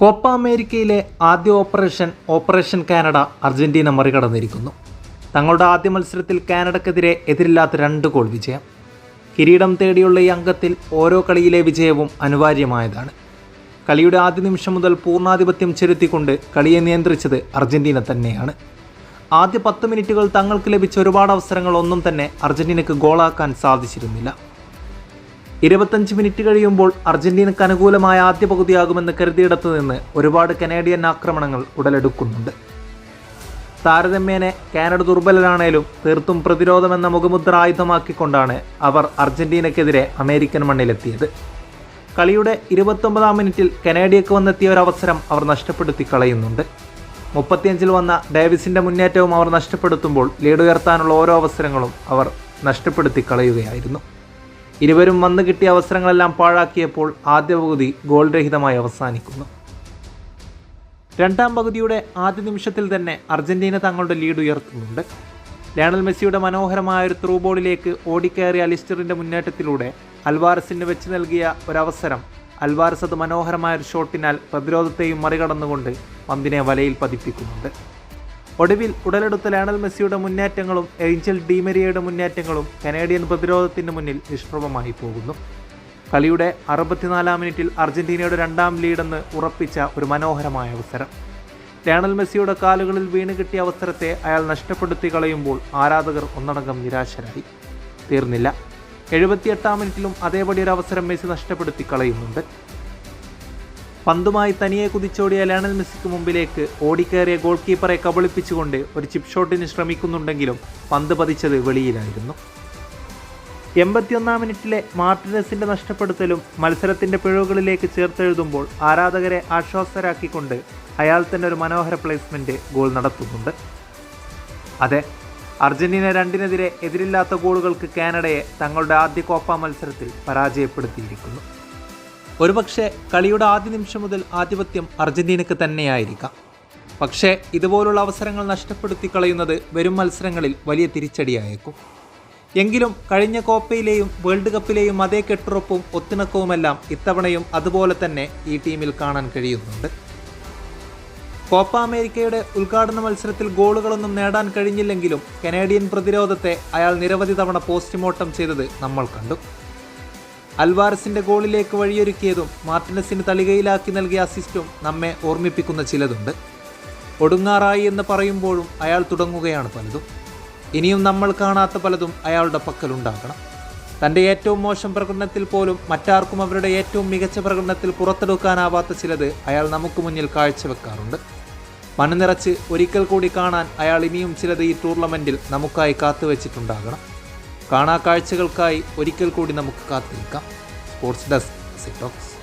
Copa അമേരിക്കയിലെ ആദ്യ operation operation Canada Argentina മറികടന്നിരിക്കുന്നു. തങ്ങളുടെ ആദ്യ മത്സരത്തിൽ കാനഡക്കെതിരെ എതിരില്ലാത്ത രണ്ട് ഗോൾ വിജയം. കിരീടം തേടിയുള്ള ഈ അംഗത്തിൽ ഓരോ കളിയിലെ വിജയവും അനിവാര്യമായതാണ്. കളിയുടെ ആദ്യ നിമിഷം മുതൽ പൂർണാധിപത്യം ചെലുത്തിക്കൊണ്ട് കളിയെ നിയന്ത്രിച്ചത് അർജന്റീന തന്നെയാണ്. ആദ്യ പത്ത് മിനിറ്റുകൾ തങ്ങൾക്ക് ലഭിച്ച ഒരുപാട് അവസരങ്ങൾ ഒന്നും തന്നെ അർജന്റീനയ്ക്ക് ഗോളാക്കാൻ സാധിച്ചിരുന്നില്ല. ഇരുപത്തഞ്ച് മിനിറ്റ് കഴിയുമ്പോൾ അർജന്റീനക്ക് അനുകൂലമായ ആദ്യ പകുതിയാകുമെന്ന് കരുതിയിടത്തു നിന്ന് ഒരുപാട് കനേഡിയൻ ആക്രമണങ്ങൾ ഉടലെടുക്കുന്നുണ്ട്. താരതമ്യേന കാനഡ ദുർബലരാണേലും തീർത്തും പ്രതിരോധമെന്ന മുഖമുദ്ര ആയുധമാക്കിക്കൊണ്ടാണ് അവർ അർജന്റീനക്കെതിരെ അമേരിക്കൻ മണ്ണിലെത്തിയത്. കളിയുടെ ഇരുപത്തൊമ്പതാം മിനിറ്റിൽ കനേഡിയക്ക് വന്നെത്തിയ ഒരു അവസരം അവർ നഷ്ടപ്പെടുത്തി കളയുന്നുണ്ട് മുപ്പത്തിയഞ്ചിൽ വന്ന ഡേവിസിന്റെ മുന്നേറ്റവും അവർ നഷ്ടപ്പെടുത്തുമ്പോൾ ലീഡ് ഉയർത്താനുള്ള ഓരോ അവസരങ്ങളും അവർ നഷ്ടപ്പെടുത്തി കളയുകയായിരുന്നു ഇരുവരും വന്നു കിട്ടിയ അവസരങ്ങളെല്ലാം പാഴാക്കിയപ്പോൾ ആദ്യ പകുതി ഗോൾ രഹിതമായി അവസാനിക്കുന്നു. രണ്ടാം പകുതിയുടെ ആദ്യ നിമിഷത്തിൽ തന്നെ അർജന്റീന തങ്ങളുടെ ലീഡ് ഉയർത്തുന്നുണ്ട്. ലയണൽ മെസ്സിയുടെ മനോഹരമായ ഒരു ത്രൂ ബോളിലേക്ക് ഓടിക്കയറിയ അലിസ്റ്ററിന്റെ മുന്നേറ്റത്തിലൂടെ അൽവാരസിന് വെച്ച് നൽകിയ ഒരവസരം അൽവാരസ് അത് മനോഹരമായ ഒരു ഷോട്ടിനാൽ പ്രതിരോധത്തെയും മറികടന്നുകൊണ്ട് പന്തിനെ വലയിൽ പതിപ്പിക്കുന്നുണ്ട്. ഒടുവിൽ ഉടലെടുത്ത ലയണൽ മെസ്സിയുടെ മുന്നേറ്റങ്ങളും ഏഞ്ചൽ ഡീമരിയയുടെ മുന്നേറ്റങ്ങളും കനേഡിയൻ പ്രതിരോധത്തിന് മുന്നിൽ നിഷ്പ്രഭമായി പോകുന്നു. കളിയുടെ അറുപത്തിനാലാം മിനിറ്റിൽ അർജന്റീനയുടെ രണ്ടാം ലീഡെന്ന് ഉറപ്പിച്ച ഒരു മനോഹരമായ അവസരം. ലയണൽ മെസ്സിയുടെ കാലുകളിൽ വീണ് കിട്ടിയ അവസരത്തെ അയാൾ നഷ്ടപ്പെടുത്തി കളയുമ്പോൾ ആരാധകർ ഒന്നടങ്കം നിരാശരായി. തീർന്നില്ല. എഴുപത്തിയെട്ടാം മിനിറ്റിലും അതേപടി ഒരു അവസരം മെസ്സി നഷ്ടപ്പെടുത്തി കളയുന്നുണ്ട്. പന്തുമായി തനിയെ കുതിച്ചോടിയ ലയണൽ മെസ്സിക്ക് മുമ്പിലേക്ക് ഓടിക്കേറിയ ഗോൾ കീപ്പറെ കബളിപ്പിച്ചുകൊണ്ട് ഒരു ചിപ്പ് ഷോട്ടിന് ശ്രമിക്കുന്നുണ്ടെങ്കിലും പന്ത് പതിച്ചത് വെളിയിലായിരുന്നു. എൺപത്തിയൊന്നാം മിനിറ്റിലെ മാർട്ടിനസിന്റെ നഷ്ടപ്പെടുത്തലും മത്സരത്തിന്റെ പിഴവുകളിലേക്ക് ചേർത്തെഴുതുമ്പോൾ ആരാധകരെ ആശ്വാസരാക്കിക്കൊണ്ട് അയാൾ തന്നെ ഒരു മനോഹര പ്ലേസ്മെന്റ് ഗോൾ നടത്തുന്നുണ്ട്. അതെ അർജന്റീന രണ്ടിനെതിരെ എതിരില്ലാത്ത ഗോളുകൾക്ക് കാനഡയെ തങ്ങളുടെ ആദ്യ കോപ്പ മത്സരത്തിൽ പരാജയപ്പെടുത്തിയിരിക്കുന്നു. ഒരുപക്ഷെ കളിയുടെ ആദ്യ നിമിഷം മുതൽ ആധിപത്യം അർജന്റീനയ്ക്ക് തന്നെയായിരിക്കാം. പക്ഷേ ഇതുപോലുള്ള അവസരങ്ങൾ നഷ്ടപ്പെടുത്തി കളയുന്നത് വരും മത്സരങ്ങളിൽ വലിയ തിരിച്ചടിയായേക്കും. എങ്കിലും കഴിഞ്ഞ കോപ്പയിലെയും വേൾഡ് കപ്പിലെയും അതേ കെട്ടുറപ്പും ഒത്തിണക്കവുമെല്ലാം ഇത്തവണയും അതുപോലെ തന്നെ ഈ ടീമിൽ കാണാൻ കഴിയുന്നുണ്ട്. കോപ്പ അമേരിക്കയുടെ ഉദ്ഘാടന മത്സരത്തിൽ ഗോളുകളൊന്നും നേടാൻ കഴിഞ്ഞില്ലെങ്കിലും കനേഡിയൻ പ്രതിരോധത്തെ അയാൾ നിരവധി തവണ പോസ്റ്റ്മോർട്ടം ചെയ്തത് നമ്മൾ കണ്ടു. അൽവാരസിന്റെ ഗോളിലേക്ക് വഴിയൊരുക്കിയതും മാർട്ടിനസിന് തളികയിലാക്കി നൽകിയ അസിസ്റ്റും നമ്മെ ഓർമ്മിപ്പിക്കുന്ന ചിലതുണ്ട്. ഒടുങ്ങാറായി എന്ന് പറയുമ്പോഴും അയാൾ തുടങ്ങുകയാണ് പലതും. ഇനിയും നമ്മൾ കാണാത്ത പലതും അയാളുടെ പക്കലുണ്ടാകണം. തന്റെ ഏറ്റവും മോശം പ്രകടനത്തിൽ പോലും മറ്റാർക്കും അവരുടെ ഏറ്റവും മികച്ച പ്രകടനത്തിൽ പുറത്തെടുക്കാനാവാത്ത ചിലത് അയാൾ നമുക്ക് മുന്നിൽ കാഴ്ചവെക്കാറുണ്ട്. മനനിറച്ച് ഒരിക്കൽ കൂടി കാണാൻ അയാൾ ഇനിയും ചിലത് ഈ ടൂർണമെന്റിൽ നമുക്കായി കാത്തുവെച്ചിട്ടുണ്ടാകണം. കാണാ കാഴ്ചകൾക്കായി ഒരിക്കൽ കൂടി നമുക്ക് കാത്തിരിക്കാം. Sports desk സിറ്റോക്സ്